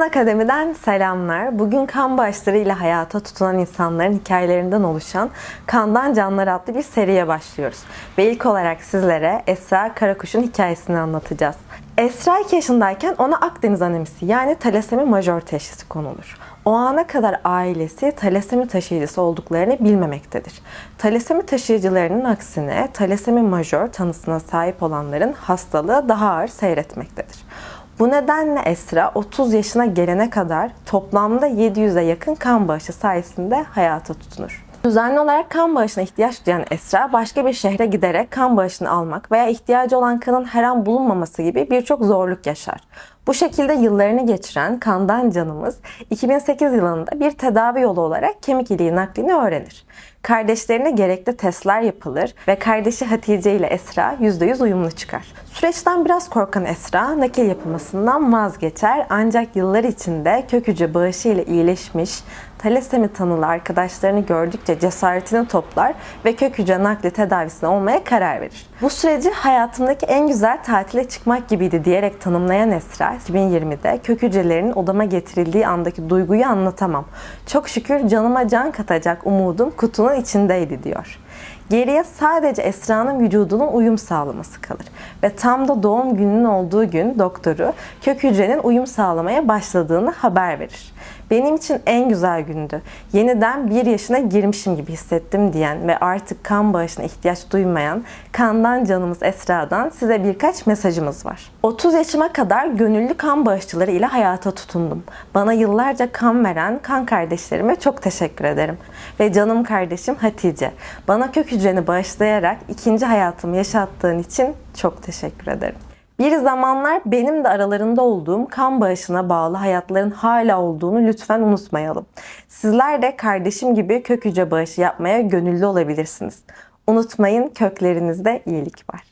Kan Akademi'den selamlar. Bugün kan bağışlarıyla hayata tutunan insanların hikayelerinden oluşan Kandan Canlar adlı bir seriye başlıyoruz. Ve ilk olarak sizlere Esra Karakuş'un hikayesini anlatacağız. Esra 2 yaşındayken ona Akdeniz anemisi yani talasemi majör teşhisi konulur. O ana kadar ailesi talasemi taşıyıcısı olduklarını bilmemektedir. Talasemi taşıyıcılarının aksine talasemi majör tanısına sahip olanların hastalığı daha ağır seyretmektedir. Bu nedenle Esra 30 yaşına gelene kadar toplamda 700'e yakın kan bağışı sayesinde hayata tutunur. Düzenli olarak kan bağışına ihtiyaç duyan Esra başka bir şehre giderek kan bağışını almak veya ihtiyacı olan kanın her an bulunmaması gibi birçok zorluk yaşar. Bu şekilde yıllarını geçiren kandan canımız 2008 yılında bir tedavi yolu olarak kemik iliği naklini öğrenir. Kardeşlerine gerekli testler yapılır ve kardeşi Hatice ile Esra %100 uyumlu çıkar. Süreçten biraz korkan Esra nakil yapılmasından vazgeçer ancak yıllar içinde kök hücre bağışı ile iyileşmiş, talasemi tanılı arkadaşlarını gördükçe cesaretini toplar ve kök hücre nakli tedavisine olmaya karar verir. Bu süreci hayatımdaki en güzel tatile çıkmak gibiydi diyerek tanımlayan Esra 2020'de kök hücrelerin odama getirildiği andaki duyguyu anlatamam. Çok şükür canıma can katacak umudum kutunun içindeydi diyor. Geriye sadece Esra'nın vücudunun uyum sağlaması kalır. Ve tam da doğum gününün olduğu gün doktoru kök hücrenin uyum sağlamaya başladığını haber verir. Benim için en güzel gündü. Yeniden bir yaşına girmişim gibi hissettim diyen ve artık kan bağışına ihtiyaç duymayan kandan canımız Esra'dan size birkaç mesajımız var. 30 yaşıma kadar gönüllü kan bağışçıları ile hayata tutundum. Bana yıllarca kan veren kan kardeşlerime çok teşekkür ederim. Ve canım kardeşim Hatice, bana kök hücreni bağışlayarak ikinci hayatımı yaşattığın için çok teşekkür ederim. Bir zamanlar benim de aralarında olduğum kan bağışına bağlı hayatların hala olduğunu lütfen unutmayalım. Sizler de kardeşim gibi kök hücre bağışı yapmaya gönüllü olabilirsiniz. Unutmayın köklerinizde iyilik var.